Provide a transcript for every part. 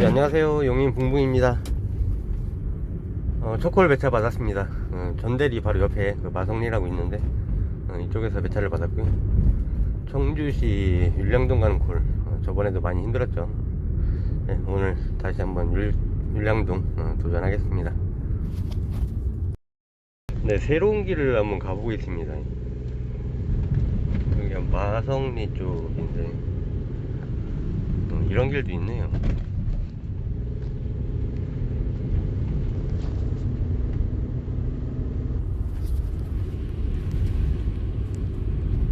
네, 안녕하세요. 용인 붕붕입니다. 어, 초콜 배차 받았습니다. 어, 전대리 바로 옆에 그 마성리라고 있는데 어, 이쪽에서 배차를 받았고요. 청주시 율량동 가는 콜 어, 저번에도 많이 힘들었죠. 네, 오늘 다시 한번 율, 율량동 어, 도전하겠습니다. 네, 새로운 길을 한번 가보겠습니다. 여기가 마성리 쪽인데 어, 이런 길도 있네요.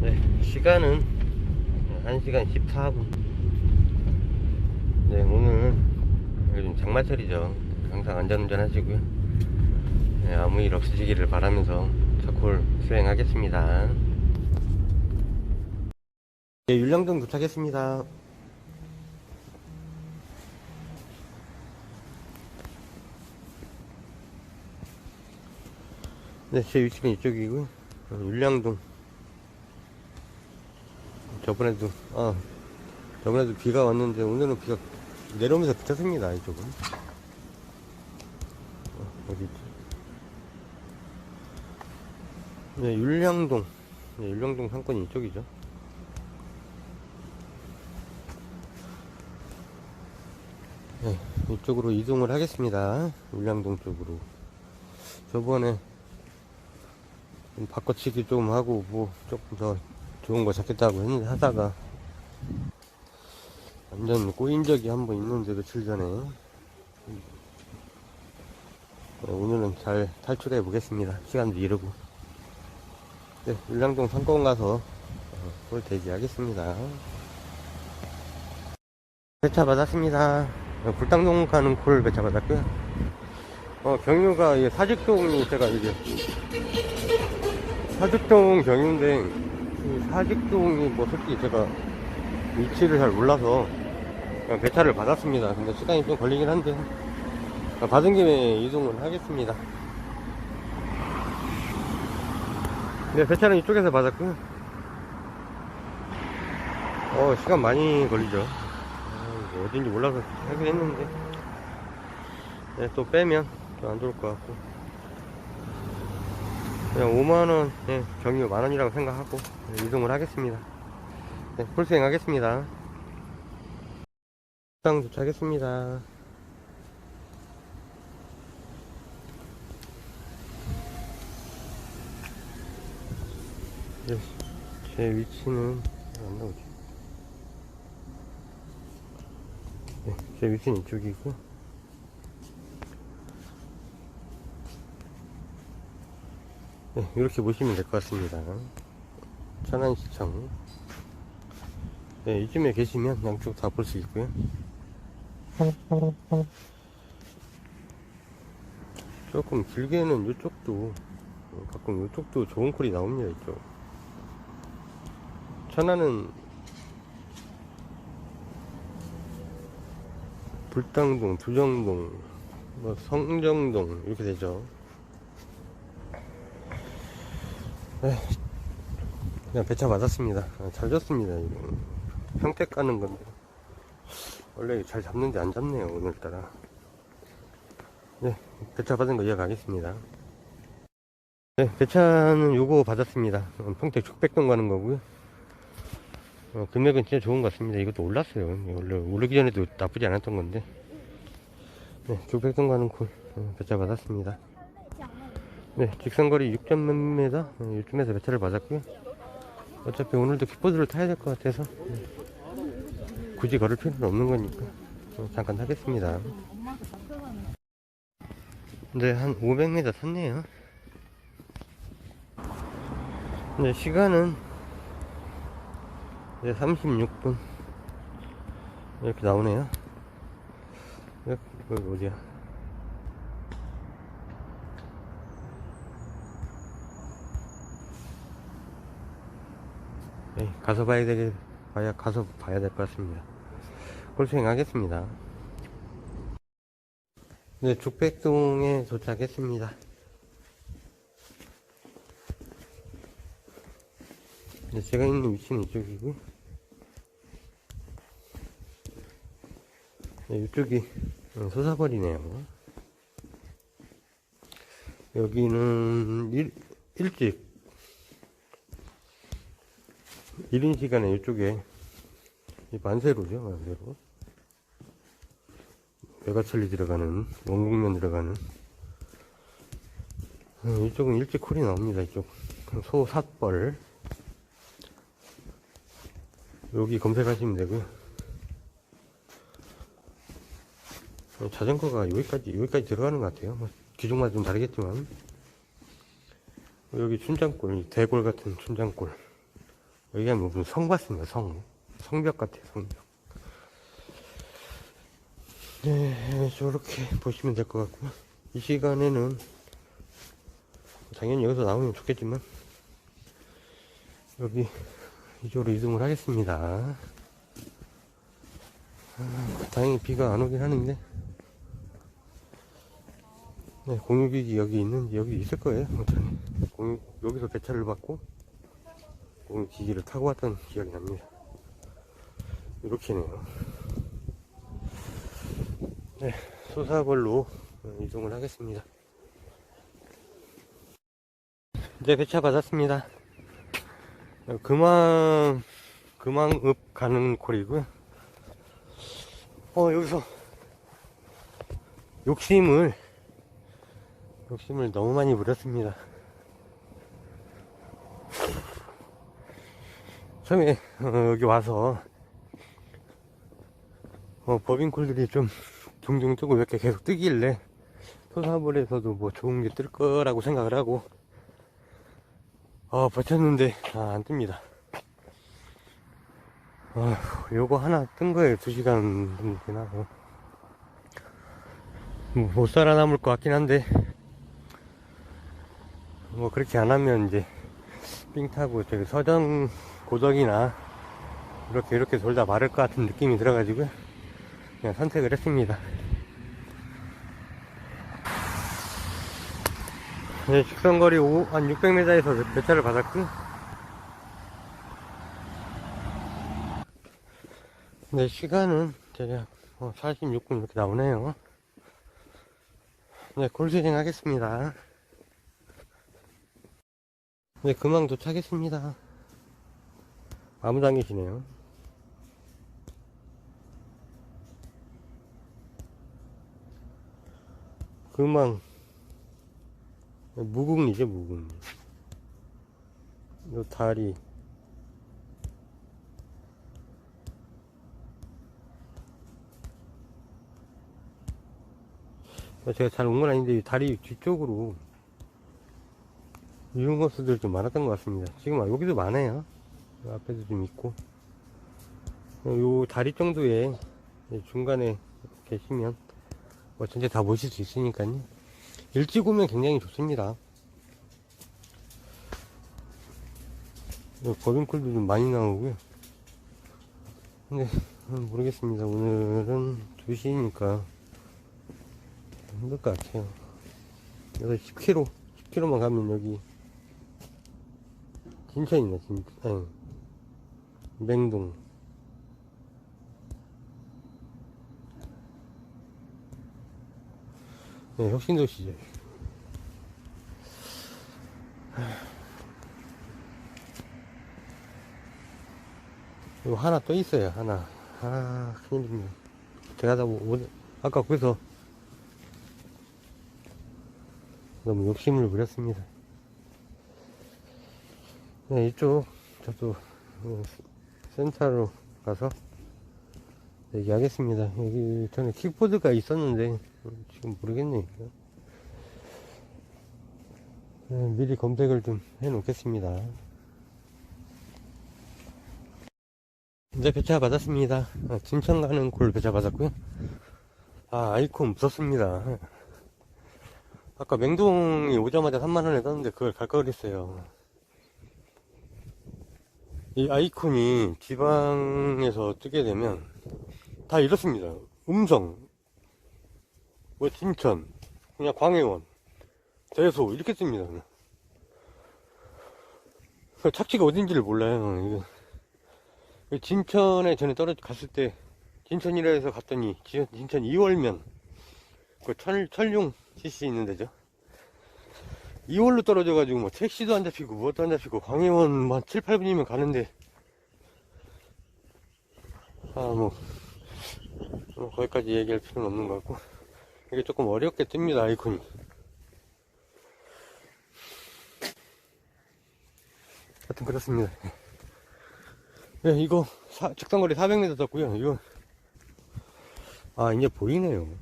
네, 시간은 1시간 14분. 네, 오늘은 요즘 장마철이죠. 항상 안전운전 하시고요. 네, 아무 일 없으시기를 바라면서 첫콜 수행하겠습니다. 네, 율량동 도착했습니다. 네, 제 위치는 이쪽이고, 어, 율량동. 저번에도, 아, 저번에도 비가 왔는데, 오늘은 비가 내려오면서 그쳤습니다, 이쪽은. 어, 어디 있지? 네, 율량동. 네, 율량동 상권이 이쪽이죠. 네, 이쪽으로 이동을 하겠습니다. 율량동 쪽으로. 저번에 좀 바꿔치기 좀 하고 뭐 조금 더 좋은 거 잡겠다고 했는데 하다가 완전 꼬인 적이 한 번 있는데 며칠 전에 네, 오늘은 잘 탈출해 보겠습니다. 시간도 이르고 네, 율량동 상권 가서 어, 볼 대기하겠습니다. 배차 받았습니다. 어, 불당동 가는 콜 배차 받았고요. 어, 경유가 이 사직동이 제가 이제 사직동 경유인데 이 사직동이 뭐 솔직히 제가 위치를 잘 몰라서 그냥 배차를 받았습니다. 근데 시간이 좀 걸리긴 한데 어, 받은 김에 이동을 하겠습니다. 네, 배차는 이쪽에서 받았고요. 어, 시간 많이 걸리죠. 아, 어딘지 몰라서 하긴 했는데 네, 또 빼면 또 안 좋을 것 같고 그냥 5만원 네, 경유 만원이라고 생각하고 네, 이동을 하겠습니다. 네, 풀수행 하겠습니다. 식당 도착했습니다. 네, 제 위치는 안 나오지. 네, 제 위치는 이쪽이고 네, 이렇게 보시면 될 것 같습니다. 천안시청. 네, 이쯤에 계시면 양쪽 다 볼 수 있고요. 조금 길게는 이쪽도, 어, 가끔 이쪽도 좋은 콜이 나옵니다, 이쪽. 천안은 불당동, 두정동, 뭐 성정동 이렇게 되죠. 네, 그냥 배차 받았습니다. 아, 잘 졌습니다. 이거 평택 가는 건데 원래 잘 잡는지 안 잡네요 오늘따라. 네, 배차 받은 거 이어가겠습니다. 네, 배차는 요거 받았습니다. 어, 평택 축백동 가는 거고요. 어, 금액은 진짜 좋은 것 같습니다. 이것도 올랐어요. 원래 오르기 전에도 나쁘지 않았던 건데. 네, 축백동 가는 콜 어, 배차 받았습니다. 네, 직선거리 6점 몇 미터 어, 이쯤에서 배차를 받았고요. 어차피 오늘도 킥보드를 타야 될 것 같아서 네. 굳이 걸을 필요는 없는 거니까 어, 잠깐 하겠습니다. 네, 한 500m 탔네요. 네, 시간은 네, 36분 이렇게 나오네요. 여기, 여기 어디야? 네, 가서 봐야 되게 봐야 가서 봐야 될 것 같습니다. 홀수행 하겠습니다. 네, 죽백동에 도착했습니다. 네, 제가 있는 위치는 이쪽이고 네, 이쪽이 어, 소사거리네요. 여기는 일, 일찍 1인 시간에 이쪽에 이 만세로죠, 만세로. 외가천리 들어가는, 원국면 들어가는. 어, 이쪽은 일찍 콜이 나옵니다, 이쪽. 소 삿벌. 여기 검색하시면 되고요. 어, 자전거가 여기까지, 여기까지 들어가는 것 같아요. 뭐, 기종마다 좀 다르겠지만. 여기 춘장골, 이 대골 같은 춘장골. 여기가 무슨 성 같습니다, 성. 성벽 같아요, 성벽. 네, 저렇게 보시면 될 것 같고요. 이 시간에는 당연히 여기서 나오면 좋겠지만, 여기 이쪽으로 이동을 하겠습니다. 아, 다행히 비가 안 오긴 하는데, 네, 공유기기 여기 있는지 여기 있을 거예요. 공유, 여기서 배차를 받고, 공유기기를 타고 왔던 기억이 납니다. 이렇게네요. 네, 소사벌로 이동을 하겠습니다. 이제 배차 받았습니다. 금왕, 금왕읍 가는 콜이고요. 어, 여기서 욕심을, 욕심을 너무 많이 부렸습니다. 처음에 어, 여기 와서 어, 법인콜들이 좀 종종 뜨고 몇개 계속 뜨길래 소사벌에서도 뭐 좋은 게 뜰 거라고 생각을 하고 어, 버텼는데 아, 안 뜹니다. 아, 요거 하나 뜬 거에 2시간 정도 지나서 뭐, 못 살아남을 것 같긴 한데 뭐 그렇게 안 하면 이제 삥 타고 저기 서정 고덕이나 이렇게 이렇게 돌다 마를 것 같은 느낌이 들어가지고 그냥 선택을 했습니다. 네, 직선거리 오- 한 600m에서 배차를 받았고 네, 시간은 대략 46분 이렇게 나오네요. 네, 골수행 하겠습니다. 네, 금방 도착했습니다. 아무도 안 계시네요. 금방 무궁리죠 무궁리 요 다리. 어, 제가 잘 온 건 아닌데 이 다리 뒤쪽으로 유흥거수들 좀 많았던 것 같습니다. 지금 아, 여기도 많아요 요 앞에도 좀 있고 어, 요 다리 정도에 중간에 계시면 뭐 전체 다 보실 수 있으니까요 일찍 오면 굉장히 좋습니다. 네, 버빙콜도 좀 많이 나오고요. 근데 음, 모르겠습니다. 오늘은 2시니까 힘들 것 같아요. 여기 10km, 10km만 가면 여기 진천이네, 진, 아니, 맹동. 네, 혁신도시죠. 이거 하나 또 있어요, 하나. 아, 큰일입니다. 제가 다, 오, 아까 거기서 너무 욕심을 부렸습니다. 네, 이쪽, 저도, 어, 센터로 가서 얘기하겠습니다. 여기 전에 킥보드가 있었는데, 어, 지금 모르겠네요. 네, 미리 검색을 좀 해 놓겠습니다. 이제 배차 받았습니다. 아, 진천 가는 골 배차 받았고요. 아, 아이콘 무섭습니다. 아까 맹동이 오자마자 3만원에 떴는데 그걸 갈 걸 그랬어요. 이 아이콘이 지방에서 뜨게 되면 다 이렇습니다. 음성, 뭐 진천, 그냥 광해원, 대소 이렇게. 그냥. 그 착지가 어딘지를 몰라요. 그 진천에 전에 떨어 갔을 때 진천이라 해서 갔더니 진- 진천 2월면 그 철, 철룡 CC 있는 데죠 2월로 떨어져가지고 뭐 택시도 안 잡히고 무엇도 안 잡히고 광해원 뭐 7, 8분이면 가는데. 아뭐 뭐 거기까지 얘기할 필요는 없는 것 같고. 이게 조금 어렵게 뜹니다 아이콘이. 하여튼 그렇습니다. 네, 이거 사, 직선거리 400m 떴고요. 이거 아 이제 보이네요 예,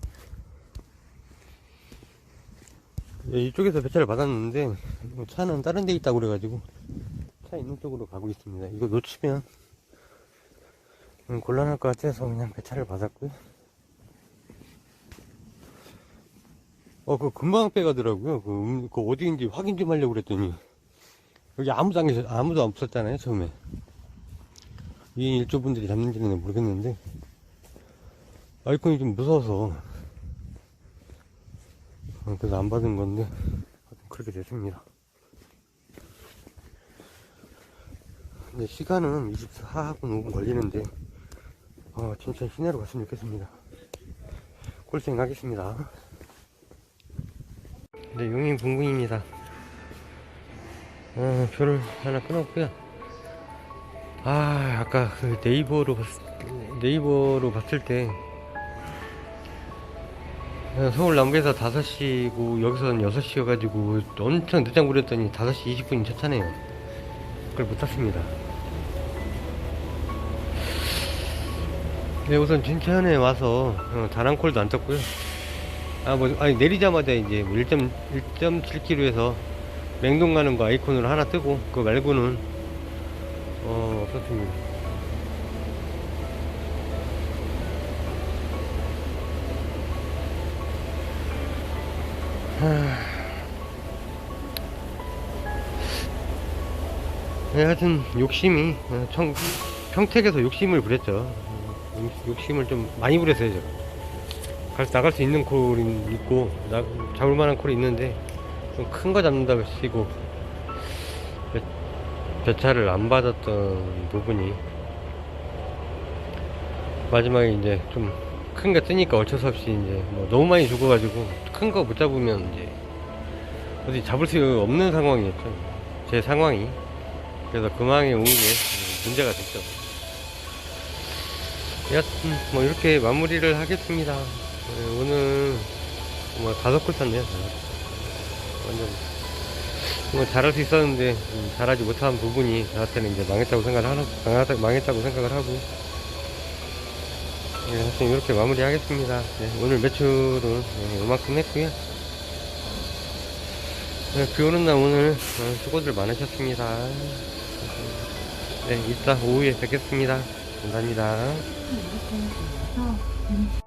이쪽에서 배차를 받았는데 뭐 차는 다른 데 있다고 그래가지고 차 있는 쪽으로 가고 있습니다 이거 놓치면 음, 곤란할 것 같아서 그냥 배차를 받았고요 어, 그 금방 빼가더라고요. 그, 음, 그 어디인지 확인 좀 하려고 그랬더니 여기 아무도 안 계셨, 아무도 없었잖아요, 처음에. 이 일조분들이 잡는지는 모르겠는데 아이콘이 좀 무서워서 어, 그래서 안 받은 건데 그렇게 됐습니다. 근데 시간은 24분 5분 걸리는데 어, 진짜 시내로 갔으면 좋겠습니다. 골생 하겠습니다. 네, 용인 분궁입니다. 어, 표를 하나 끊었고요. 아, 아까 그 네이버로 봤, 네이버로 봤을 때 어, 서울 남부에서 5시고 여기서는 6시여가지고 엄청 늦장 부렸더니 5시 20분이 첫 차네요. 그걸 못 탔습니다. 네, 우선 진천에 와서 어, 단한 콜도 안 떴고요. 아, 뭐, 아니, 내리자마자 이제 1.7km에서 맹동 가는 거 아이콘으로 하나 뜨고, 그거 말고는, 어, 없었습니다. 네, 하여튼, 욕심이, 어, 청, 평택에서 욕심을 부렸죠. 어, 욕심을 좀 많이 부렸어요, 제가. 갈, 나갈 수 있는 콜이 있고 나, 잡을 만한 콜이 있는데 좀 큰 거 잡는다고 치고 배, 배차를 안 받았던 부분이 마지막에 이제 좀 큰 거 뜨니까 어쩔 수 없이 이제 뭐 너무 많이 죽어가지고 큰 거 못 잡으면 이제 어디 잡을 수 없는 상황이었죠. 제 상황이. 그래서 금왕에 온 게 문제가 됐죠. 여하튼 뭐 이렇게 마무리를 하겠습니다. 네, 오늘 뭐 다섯 골 탔네요. 완전 뭐 잘할 수 있었는데 음, 잘하지 못한 부분이 저한테는 이제 망했다고 생각을 하고 망했다, 망했다고 생각을 하고 네, 하여튼 이렇게 마무리하겠습니다. 네, 오늘 매출은 네, 이만큼 했고요. 네, 비 오는 날 오늘 어, 수고들 많으셨습니다. 네, 이따 오후에 뵙겠습니다. 감사합니다. 이렇게 해서